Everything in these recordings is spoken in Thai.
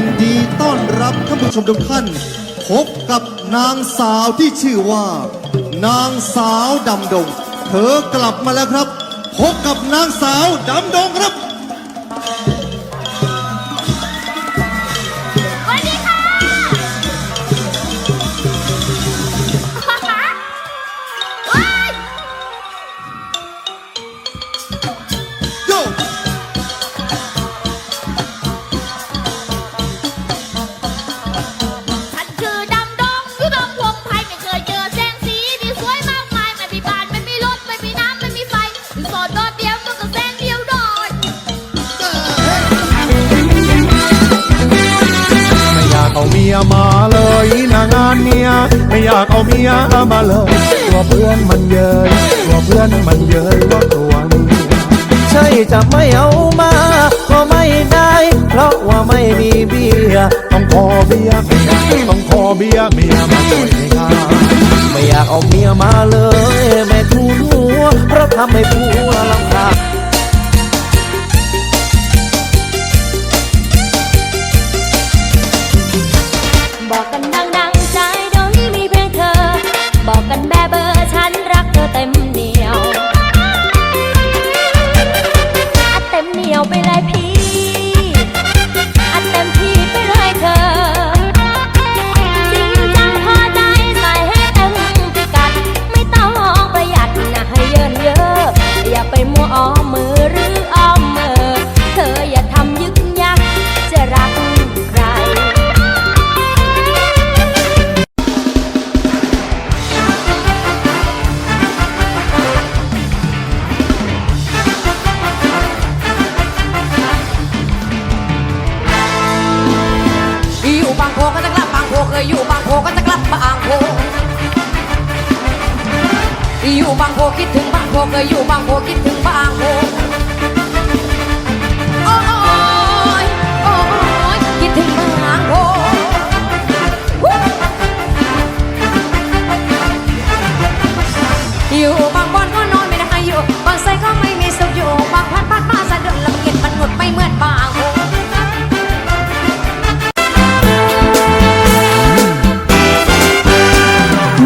ยินดีต้อนรับท่านผู้ชมทุกท่าน พบกับนางสาวที่ชื่อว่า นางสาวดำดง เธอกลับมาแล้วครับ พบกับนางสาวดำดงครับ มียมาเลยนะงานเนี้ยไม่อยากเอาเมียมาเลยกลัวเพื่อนมันเย้ยกลัวเพื่อนมันเย้ยว่าตัวเมียใช่จะไม่เอามาก็ไม่ได้ เพราะว่าไม่มีเบียต้องขอเบียร์ต้องขอเบียเมียมาช่วยในงานไม่อยากเอาเมียมาเลย แม่ทูนหัวเพราะทำให้ผัวลำคา ออมมือหรืออ้อมมือ เธออย่าทำยึกยักจะรักใคร อยู่บางโพก็จะกลับบางโพเคยอยู่บางโพก็จะกลับบางโพอยู่บางโพคิดถึง พเคยอยู่บางโพคิดถึงบางโพโอ้ยโอ้ยคิดถึงบางโพวู้อยู่บางบอนก็นอนไม่ได้อยู่บางไซก็ไม่มีสุขอยู่บางพันพันมาสะดุดละเอียดมันหมดไม่เหมือนบางโพ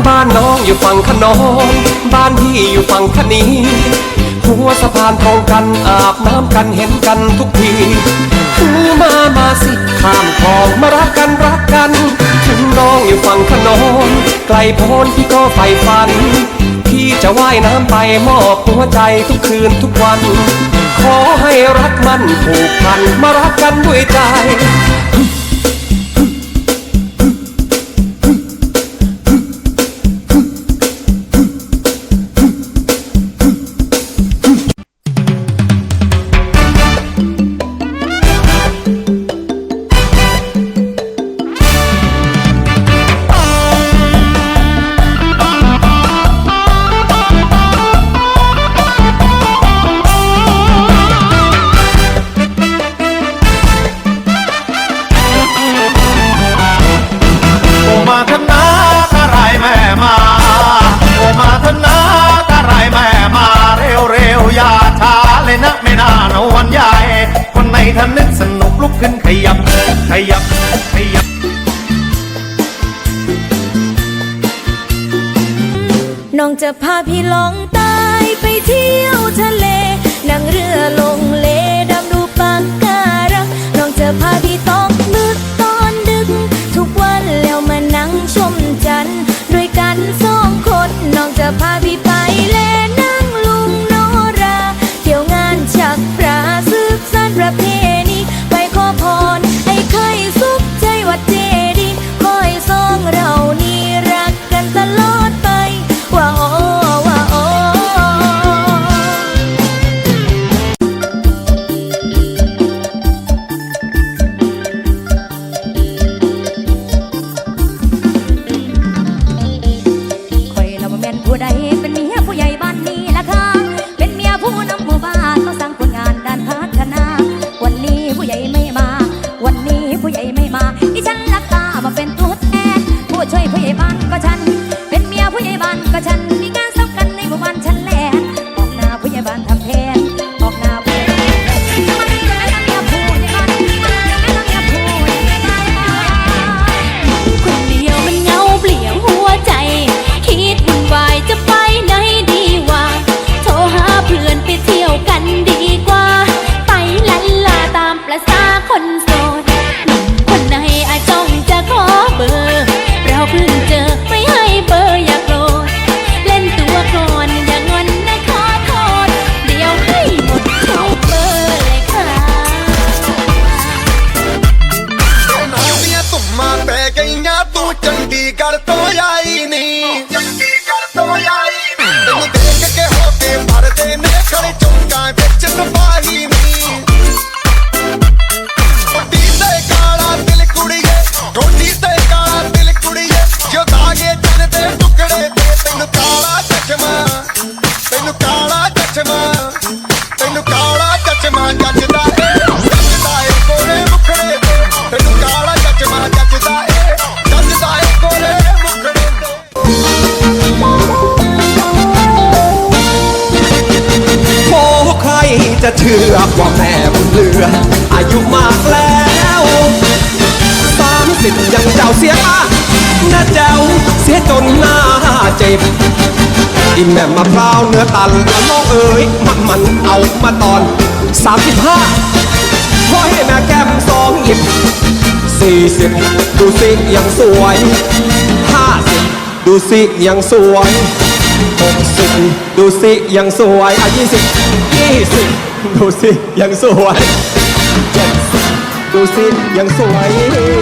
บ้านน้องอยู่ฝั่งขนอง บ้านพี่อยู่ฝั่งคณีหัวสะพานตรงกันอาบน้ำกันเห็นกันทุกทีหูมามาสิข้ามคลองมารักกันรักกัน ถึงน้องอยู่ฝั่งขนองไกลโพ้นพี่ก็ใฝ่ฝัน พี่จะว่ายน้ำไปมอบหัวใจทุกคืนทุกวัน ขอให้รักมันผูกพันมารักกันด้วยใจ ยับขยับขยับน้องจะพาพี่ลองต้ one จะเชื่อว่าแม่บุญเหลืออายุมากแล้วสามสิบยังเจ้าเสียมาหน้าเจ้าเสียจนหน้าเจ็บอีแม่มะพร้าวเนื้อตันละน้องเอ๋ยมันมันเอามาตอนสามสิบห้าพอให้แม่แก้มสองหยิบสี่สิบดูสิยังสวยห้าสิบดูสิยังสวย หกสิบดูสิยังสวยอะยี่สิบยี่สิบดูสิยังสวยเจ็ดสิบดูสิยังสวย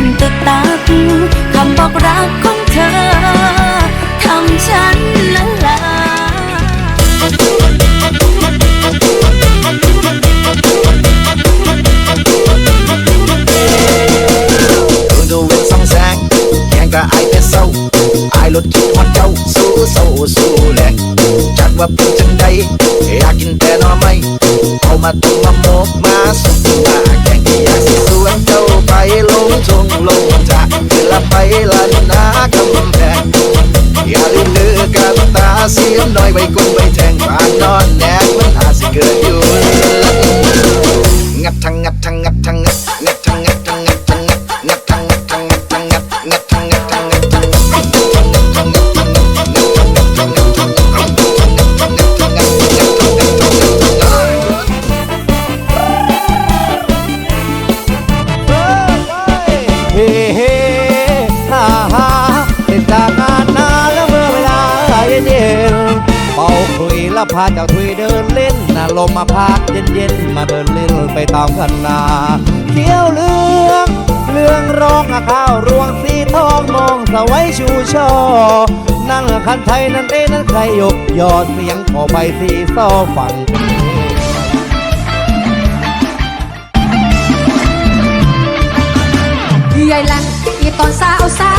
ตึกตักคำบอกรักของเธอทำฉันละลาย thường đồ viên song sang khen cả ai té sâu ai lột kiệt hoa châu số sâu số lẹ chặt ว่าเป็นจังใดอยากกินแต่หน่อไม้เอามาต้าเจ้าทุยเดินเล่นน่ะลมมาพัดเย็นเย็นมาเดินเล่นไปตามกันนาเขียวเหลืองเหลืองร้องอะข้าวรวงสีทองมองสวัยชูช่อนั่งคันไทยนั่นเอ้นั่นใครยกยอดเสียงขอใบสีซอฝั่งใหญ่หลังอีตอนสาวสา